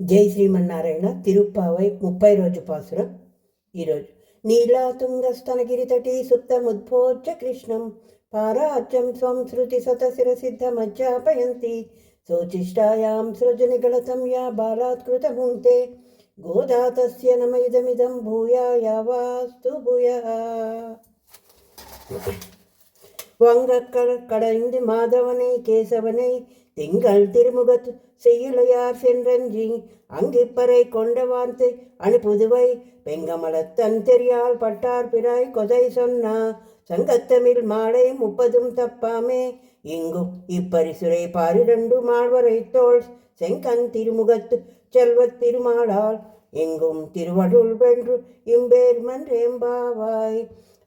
జై శ్రీమన్నారాయణ తిరుప్పావై ముప్పై రోజు పాసురం. ఈరోజు నీలాతుంగస్తనగిరితటి సుప్తముద్భోజ కృష్ణం పారాజ్యం స్వం శృతి సతశిరసిద్ధమజ్జాపయంతి శోచిష్టాయాం సృజనిగళతం యా బాలాత్కృతముంతే గోదా తస్య నమైదమిదం భూయా యావాస్తు భూయः. வங்கக்கள் கடைந்து மாதவனை கேசவனை திங்கள் திருமுகத் செய்யுளையார் சென்றஞ்சி அங்கிப்பறை கொண்டவார்த்து அனுப்புதுவை. பெங்கமலத்தன் தெரியால் பட்டார் பிறாய் கொதை சொன்னா சங்கத்தமிழ் மாலை முப்பதும் தப்பாமே. இங்கும் இப்பரிசுரை பாரிரண்டு மாழ்வரை தோல் செங்கன் திருமுகத்து செல்வத் திருமாளால் எங்கும் திருவடுள் வென்று இம்பேர்மன் ரேம்பாவாய்.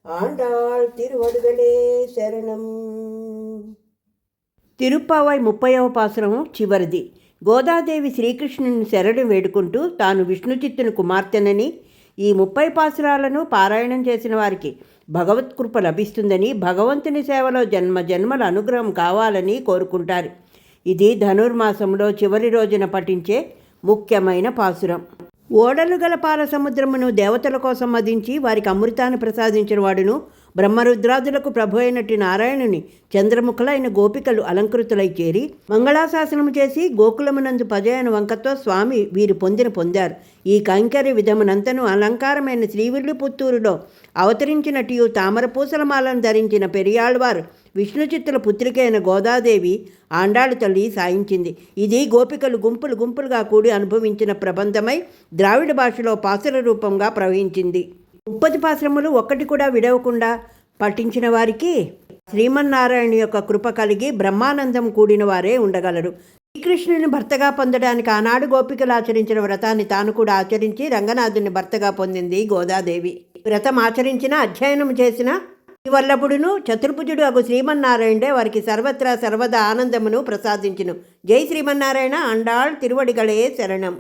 ஆண்டாள் திருவடுகளே శరణం తిరుప్పావై ముప్పైవ పాసురము చివరిది గోదాదేవి శ్రీకృష్ణుని శరణు వేడుకుంటూ తాను విష్ణుచిత్తుని కుమార్తెనని ఈ ముప్పై పాసురాలను పారాయణం చేసిన వారికి భగవత్కృప లభిస్తుందని భగవంతుని సేవలో జన్మ జన్మల అనుగ్రహం కావాలని కోరుకుంటారు. ఇది ధనుర్మాసంలో చివరి రోజున పఠించే ముఖ్యమైన పాసురం. ఓడలు గల పాల సముద్రమును దేవతల కోసం మదించి వారికి అమృతాన్ని ప్రసాదించిన వాడును. బ్రహ్మరుద్రాదులకు ప్రభు అయినట్టు నారాయణుని చంద్రముఖులైన గోపికలు అలంకృతులై చేరి మంగళాశాసనము చేసి గోకులమునందు పజయన వంకతో స్వామి వీరు పొందిన పొందారు. ఈ కైంకర్య విధమునంతను అలంకారమైన శ్రీవిల్లు పుత్తూరులో అవతరించినట్టు తామర పూసలమాలను ధరించిన పెరియాళ్వారు విష్ణుచిత్తుల పుత్రికైన గోదాదేవి ఆండాళు తల్లి సాయించింది. ఇది గోపికలు గుంపులు గుంపులుగా కూడి అనుభవించిన ప్రబంధమై ద్రావిడ భాషలో పాసుల రూపంగా ప్రవహించింది. ముప్పది పాశ్రములు ఒక్కటి కూడా విడవకుండా పఠించిన వారికి శ్రీమన్నారాయణ యొక్క కృప కలిగి బ్రహ్మానందం కూడిన వారే ఉండగలరు. శ్రీకృష్ణుని భర్తగా పొందడానికి ఆనాడు గోపికలు ఆచరించిన వ్రతాన్ని తాను కూడా ఆచరించి రంగనాథుని భర్తగా పొందింది గోదాదేవి. వ్రతం ఆచరించిన అధ్యయనం చేసిన వల్లభుడును చతుర్భుజుడు అగు శ్రీమన్నారాయణే వారికి సర్వత్రా సర్వదా ఆనందమును ప్రసాదించును. జై శ్రీమన్నారాయణ అండాళ్ తిరువడిగళే శరణం.